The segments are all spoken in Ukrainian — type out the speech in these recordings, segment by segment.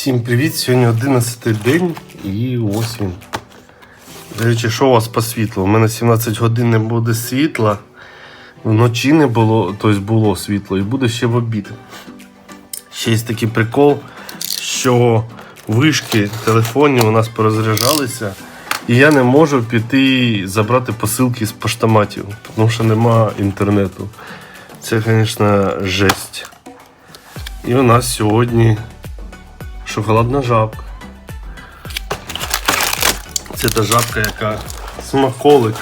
Всім привіт! Сьогодні 11 день і ось. До речі, що у вас по світлу? У мене 17 годин не буде світла. Вночі не було, тобто було світло, і буде ще в обід. Ще є такий прикол, що вишки телефонів у нас порозряджалися, і я не можу піти забрати посилки з поштоматів, тому що нема інтернету. Це, звісно, жесть. І у нас сьогодні шоколадна жабка. Це та жабка, яка смаколик.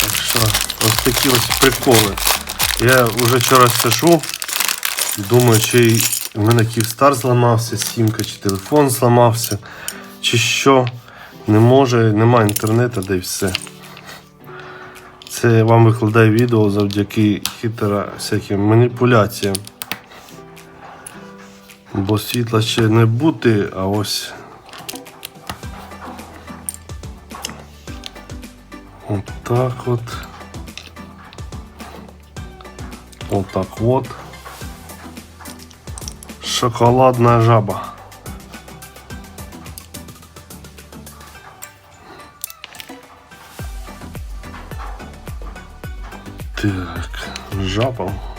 Так що ось такі ось приколи. Я вже вчора сижу, думаю, чи в мене Київстар зламався, сімка, чи телефон зламався, чи що. Не може, нема інтернету, де й все. Це я вам викладаю відео завдяки хитро всяким маніпуляціям. Бо світла ще не бути, а ось. От так от. Отак от. Шоколадна жаба. Так, жаба.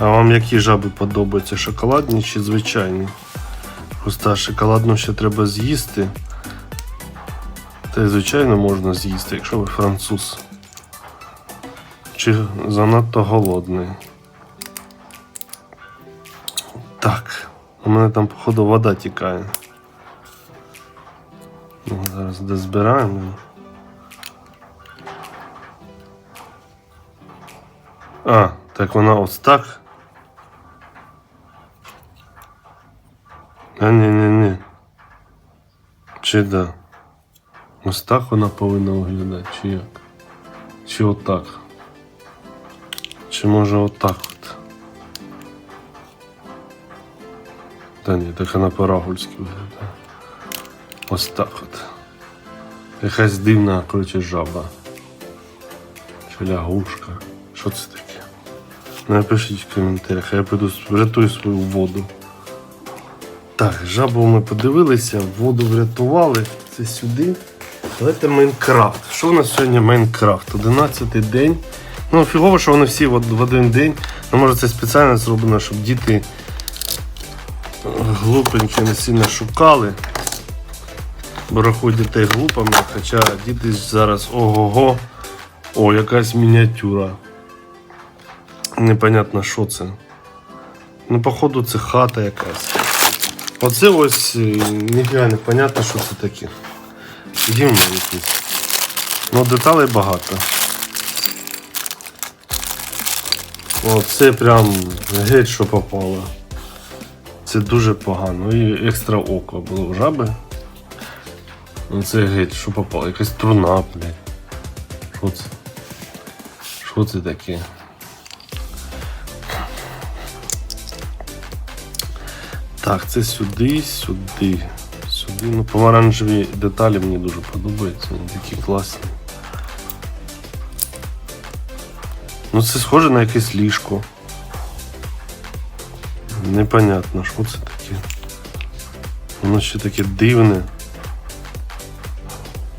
А вам які жаби подобаються? Шоколадні чи звичайні? Просто шоколадну ще треба з'їсти. Та й звичайно можна з'їсти, якщо ви француз. Чи занадто голодний. Так, у мене там, походу, вода тікає. Ну, зараз дозбираємо. А, так вона ось так. А ні, ні, ні. Чи да? Ось так вона повинна виглядати, чи як? Чи отак? Чи може отак от? Та ні, так вона по-рагульськи виглядає. Ось так от. Якась дивна, коротше, жаба. Чи лягушка. Що це таке? Напишіть в коментарях, а я піду врятую свою воду. Так, жабу ми подивилися, воду врятували. Це сюди. Давайте Майнкрафт. Що у нас сьогодні Майнкрафт? 11 день. Ну, фігово, що вони всі в один день. Ну, може це спеціально зроблено, щоб діти е, глупенькі не сильно шукали. Бо дітей глупими, хоча діти зараз ого-го. О, якась мініатюра. Непонятно, що це. Ну, походу, це хата якась. Оце ось е, ніфіга не понятно, що це таке. Дивно якісь. Ну, деталей багато. О, це прям геть, що попало. Це дуже погано. І екстра око було у жаби. Ну це геть, що попало. Якась труна, блядь. Що це? Що це таке? Так, це сюди, сюди, сюди. Ну, помаранчеві деталі мені дуже подобаються, вони такі класні. Ну, це схоже на якесь ліжко. Непонятно, що це таке. Воно ще таке дивне.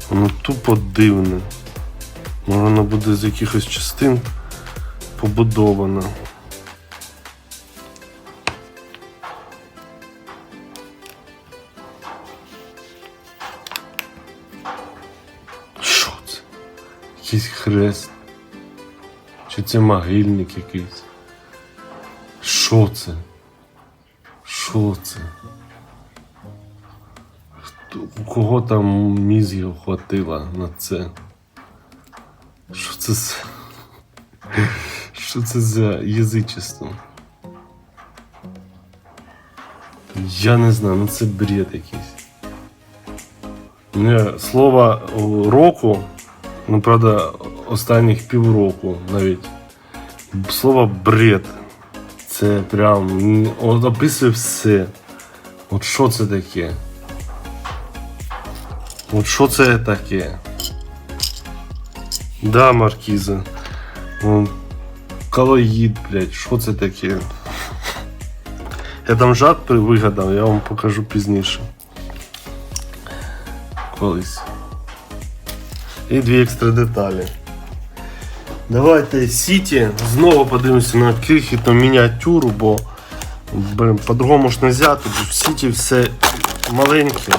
Воно тупо дивне. Може воно буде з якихось частин побудовано. Хрест. Чи це могильник якийсь? Що це? Що це? Хто, кого там мізгів хватило на це? Що це за... Що це за язичество? Я не знаю, ну це бред якийсь. Мені слово о, року, ну правда, останніх півроку навіть. Слово бред. Це прям м, от описує все. От що це таке? От що це таке? Да, Маркіза. Вон, Калоїд, блядь, що це таке? Я там при- вигадав, я вам покажу пізніше. Колись. І дві екстра деталі. Давайте Сіті знову подивимося на крихітну мініатюру, бо по-другому ж не взяти, бо в Сіті все маленьке.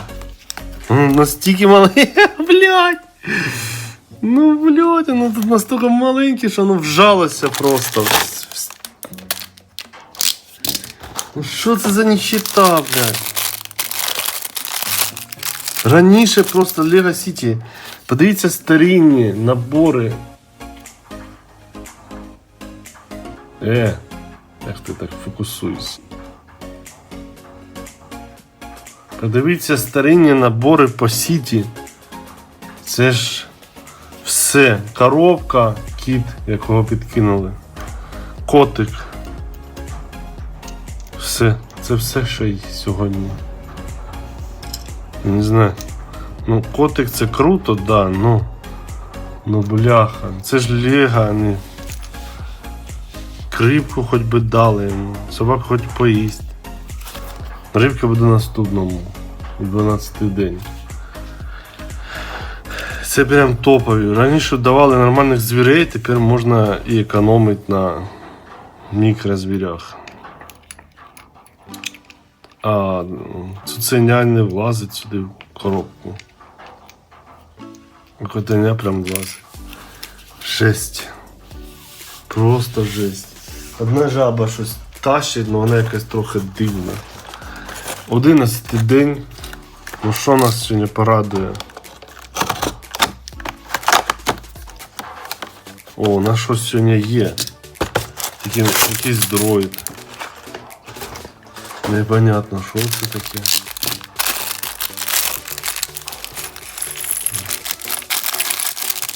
М, Настільки маленьке, блядь. Ну, блядь, воно тут настільки маленьке, що воно вжалося просто. Ну що це за нищета, блядь? Раніше просто Lego City. Подивіться старинні набори. Е, як ти так фокусуєшся? Подивіться старинні набори по Сіті. Це ж все. Коробка, кіт, якого підкинули. Котик. Все. Це все, що й сьогодні. Не знаю. Ну, котик це круто, да, ну. Ну бляха. Це ж Лего, а не. Крипку хоч би дали йому. Собак хоч поїсть. Рибка буде наступному. У 12 день. Це прям топові. Раніше давали нормальних звірей, тепер можна і економити на мікрозвірях. А цуценя не влазить сюди в коробку. Котеня прям влазить. Жесть. Просто жесть. Одна жаба щось тащить, але вона якась трохи дивна. Одинадцятий день. Ну що нас сьогодні порадує? О, у нас щось сьогодні є. Такий, якийсь дроїд. Непонятно, що це таке.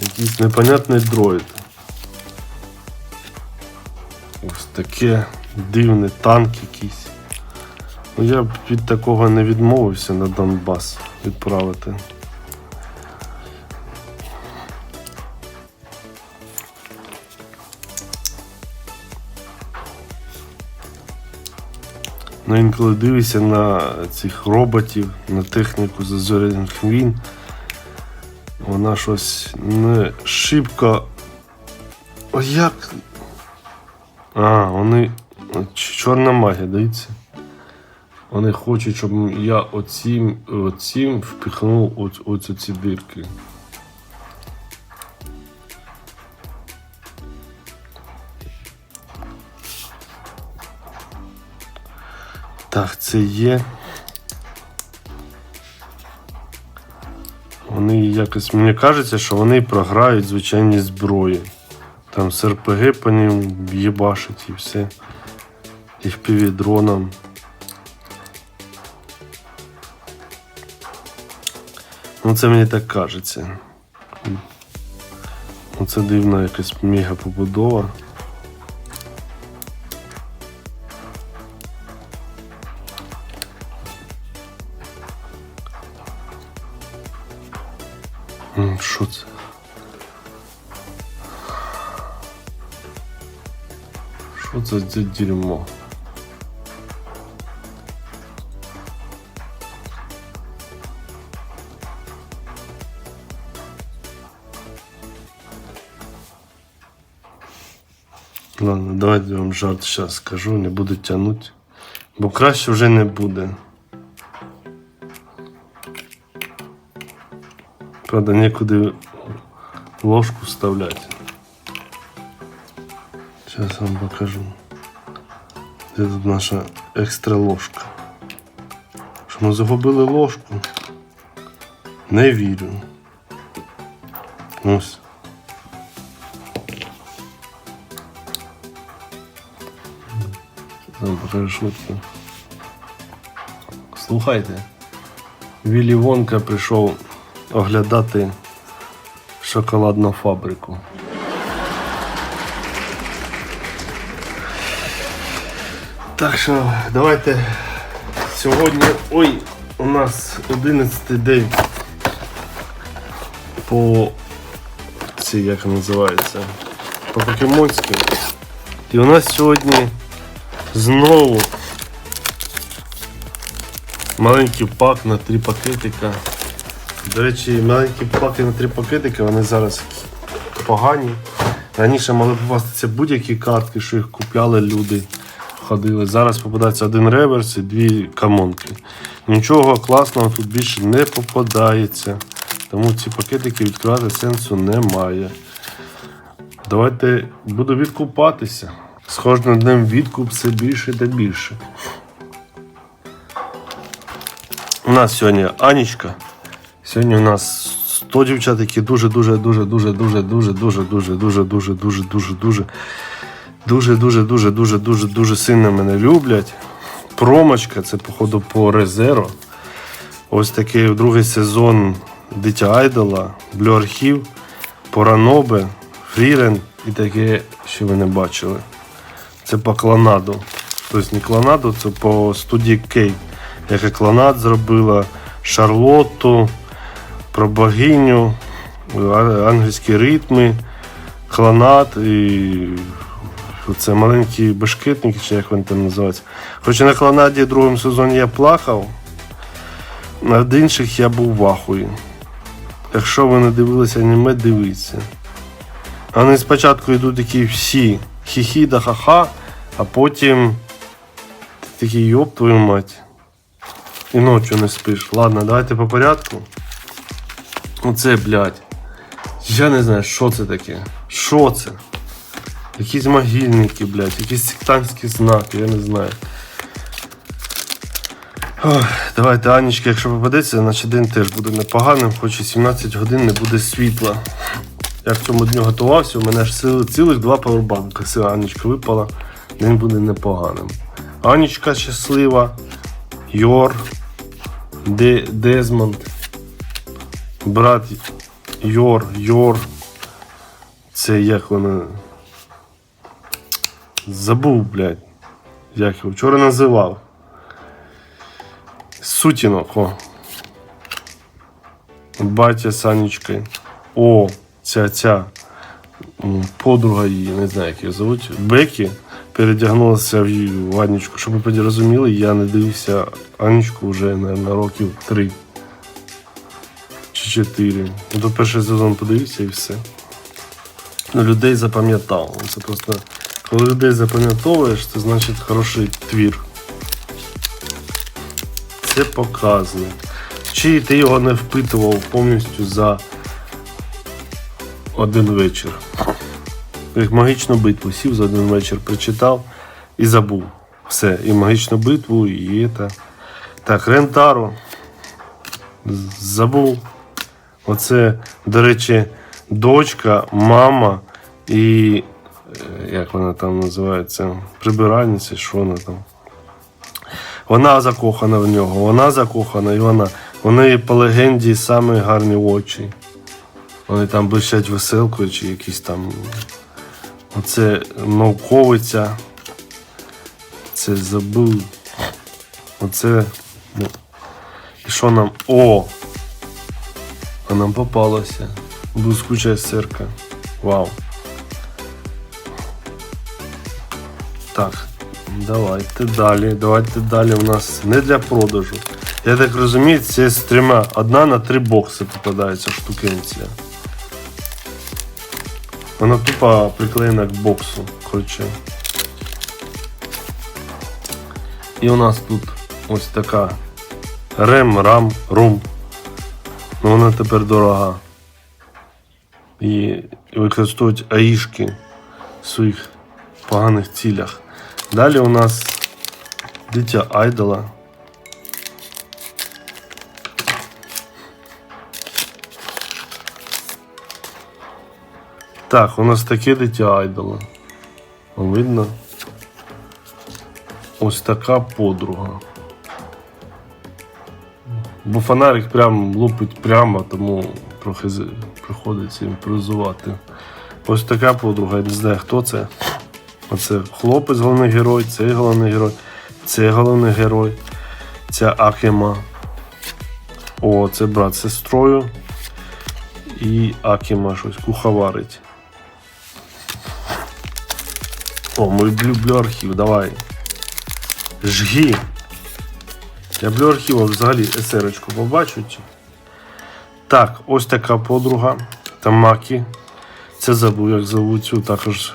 Якийсь непонятний дроїд. Таке дивний танк якийсь. Ну, я б від такого не відмовився на Донбас відправити. Ну, інколи дивишся на цих роботів, на техніку зазоряних війн. Вона щось не шибко. Як? А, вони. Чорна магія, дивіться. Вони хочуть, щоб я оцім, оцім впихнув оць, оцю ці дирки. Так, це є. Вони якось, мені кажеться, що вони програють звичайні зброї. Там з РПГ по ним їбашить і все. І впівдроном. Ну це мені так кажеться. Ну це дивна якась мега побудова. Що це? Що це за дерьмо? Ладно, давайте вам жарт зараз скажу, не буду тягнути. Бо краще вже не буде. Правда, некуди ложку вставляти. Сейчас вам покажу. Де тут наша екстра ложка? Що ми загубили ложку? Не вірю. Ось. Вам покажу. Слухайте. Віллі Вонка прийшов оглядати шоколадну фабрику. Так що давайте сьогодні. Ой, у нас 11 день по ці, як називається, по покемонськи. І у нас сьогодні знову Маленький пак на три пакетика. До речі, маленькі паки на три пакетики, вони зараз погані. Раніше могли попастися будь-які картки, що їх купляли люди. Ходили. Зараз попадається один реверс і дві камонки. Нічого класного тут більше не попадається. Тому ці пакетики відкривати сенсу немає. Давайте буду відкупатися. З кожним днем відкуп все більше та більше. У нас сьогодні Анічка. Сьогодні у нас 100 дівчат, які дуже, Дуже-дуже дуже дуже дуже дуже сильно мене люблять. Промочка, це, походу, по Резеро. Ось такий другий сезон Дитя Айдола, Блюархів, Поранобе, Фрірен і таке, що ви не бачили. Це по клонаду. Тобто не клонаду, це по студії Кейт. яка клонад зробила, Шарлотту, про богиню, англійські ритми, клонад і це маленькі бешкетники, чи як вони там називаються. Хоча на клонаді в другому сезоні я плакав, а в інших я був в ахуї. Якщо ви не дивилися аніме, дивіться. Вони спочатку йдуть такі всі хі-хі да ха-ха, а потім ти такий йоп твою мать. І ночі не спиш. Ладно, давайте по порядку. Оце, блядь. Я не знаю, що це таке. Що це? Якісь могильники, блядь, якісь сектантські знаки, я не знаю. Ох, давайте, Анічка, якщо попадеться, значить день теж буде непоганим, хоч і 17 годин не буде світла. Я в цьому дню готувався, у мене ж цілих два павербанки. Все, Анічка випала, день буде непоганим. Анічка щаслива, Йор, Де, Дезмонд, брат Йор, Йор. Це як воно. Забув, блядь. Як його вчора називав. Сутінок, о. Батя з Анічкою. О, ця ця подруга її, не знаю, як її звуть. Бекі передягнулася в її Анічку. Щоб ви тоді розуміли, я не дивився Анічку вже на років три чи чотири. Ну, то перший сезон подивився і все. Ну, людей запам'ятав. Це просто, коли людей запам'ятовуєш, це значить хороший твір. Це показник. Чи ти його не впитував повністю за один вечір. Як магічну битву сів за один вечір, прочитав і забув. Все, і магічну битву, і це. Так, Рентаро. З- Забув. Оце, до речі, дочка, мама і. Як вона там називається? Прибиральниця, що вона там. Вона закохана в нього, вона закохана, і вона. У неї по легенді самі гарні очі. Вони там блищать веселкою чи якісь там. Оце науковиця. Це забув. Оце. ну, І що нам. О! А нам попалося. Блискуча сирка. Вау. Так, давайте далі. Давайте далі. У нас не для продажу. Я так розумію, це з трьома. Одна на три бокси попадається штукенція. Вона тупо приклеєна к боксу. Коротше. І у нас тут ось така рем, рам, рум. Ну вона тепер дорога. І, використовують аїшки в своїх поганих цілях. Далі у нас дитя айдола. Так, у нас таке дитя айдола. Видно? Ось така подруга. Бо фонарик прям лупить прямо, тому трохи приходиться імпровізувати. Ось така подруга, я не знаю хто це. Оце хлопець головний герой, цей головний герой, це головний герой, ця Акема. О, це брат з сестрою. І Акіма щось куховарить. О, мой люблю архів, давай. Жги. Я блю архівом взагалі есерочку побачу. Так, ось така подруга. Тамакі. Це забув, як зовуть цю також.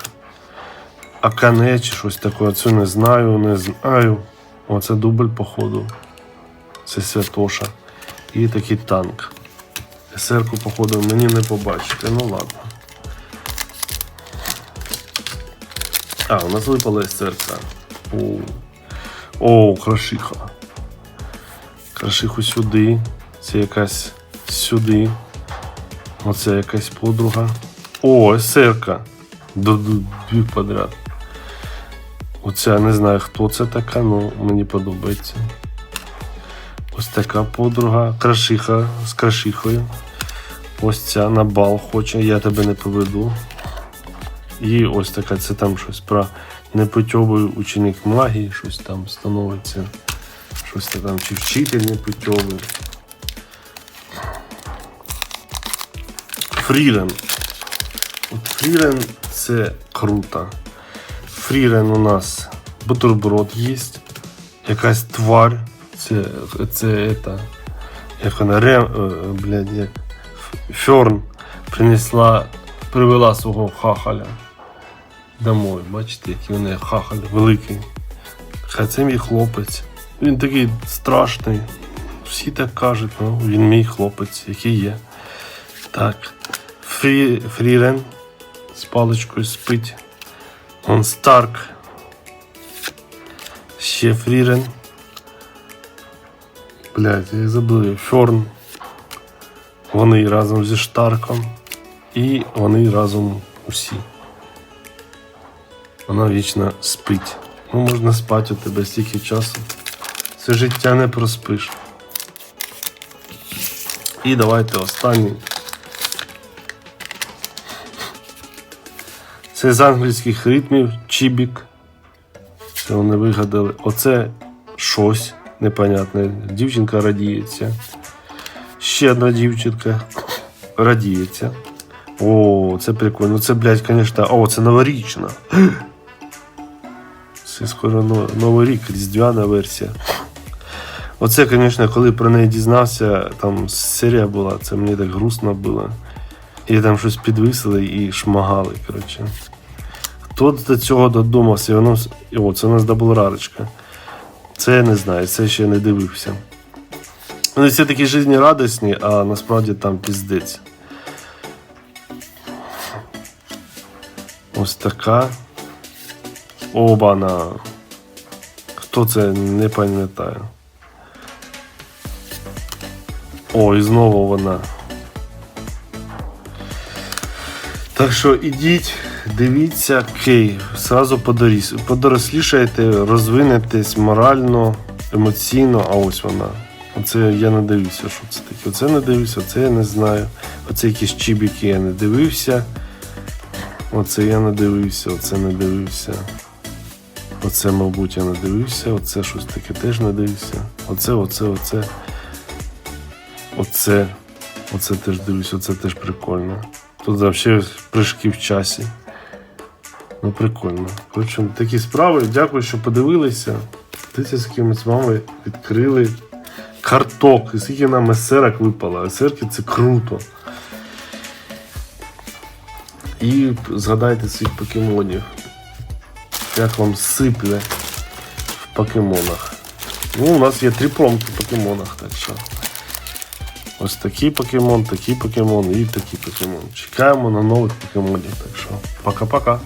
Акане чи щось таке. Цю не знаю, не знаю. Оце дубль, походу. Це Святоша. І такий танк. Есерку, походу, мені не побачити. Ну ладно. А, у нас випала есерка. О, крашиха. Крашиху сюди. Це якась сюди. Оце якась подруга. О, есерка. Д- д- Дві подряд. Оця не знаю, хто це така, але мені подобається. Ось така подруга, крашиха з крашихою. Ось ця на бал хоче, я тебе не поведу. І ось така, це там щось про непутьовий ученик магії, щось там становиться. Щось там, чи вчитель непутьовий. Фрірен. От Фрірен це круто. Фрірен у нас бутерброд є. Якась тварь. Це, це это, як вона рем, е, блядь, як Фьорн принесла, привела свого хахаля домой. Бачите, який у неї хахаль великий. Хай це мій хлопець. Він такий страшний. Всі так кажуть, ну, він мій хлопець, який є. Так. Фрі, Фрірен з паличкою спить. Он Старк. Ще. Блять, я забув. Фьорн. Вони разом зі Штарком. І вони разом усі. Вона вічно спить. Ну, можна спати у тебе стільки часу. Це життя не проспиш. І давайте останній. Це з англійських ритмів Чібік. Це вони вигадали. Оце щось непонятне. Дівчинка радіється. Ще одна дівчинка радіється. О, це прикольно. Це, блядь, звісно. О, це новорічна. Це скоро Новий рік, різдвяна версія. Оце, звісно, коли про неї дізнався, там серія була, це мені так грустно було. І там щось підвисили і шмагали, коротше. Хто до цього додумався? Воно... О, це у нас рарочка. Це я не знаю, це ще не дивився. Вони всі такі жизнерадісні, а насправді там піздець. Ось така. Обана. Хто це не пам'ятаю. О, і знову вона. Так що ідіть, дивіться, кей, сразу подоріс, подорослішаєте, розвинетесь морально, емоційно, а ось вона. Оце я не дивився, що це таке. Оце не дивився, оце я не знаю. Оце якісь чібіки я не дивився. Оце я не дивився, оце не дивився. Оце, мабуть, я не дивився, оце щось таке теж не дивився. Оце, оце, оце. Оце. Оце теж дивлюсь, оце теж прикольно. Тут взагалі прыжки в часі. Ну, прикольно. Коротше, такі справи. Дякую, що подивилися. Дивіться, з ким ми з вами відкрили карток. І скільки нам есерок випало. Есерки це круто. І згадайте своїх покемонів. Як вам сипле в покемонах. Ну, у нас є три промки в покемонах, так що. Ось такий покемон, такий покемон і такий покемон. Чекаємо на нових покемонів. Так що пока-пока.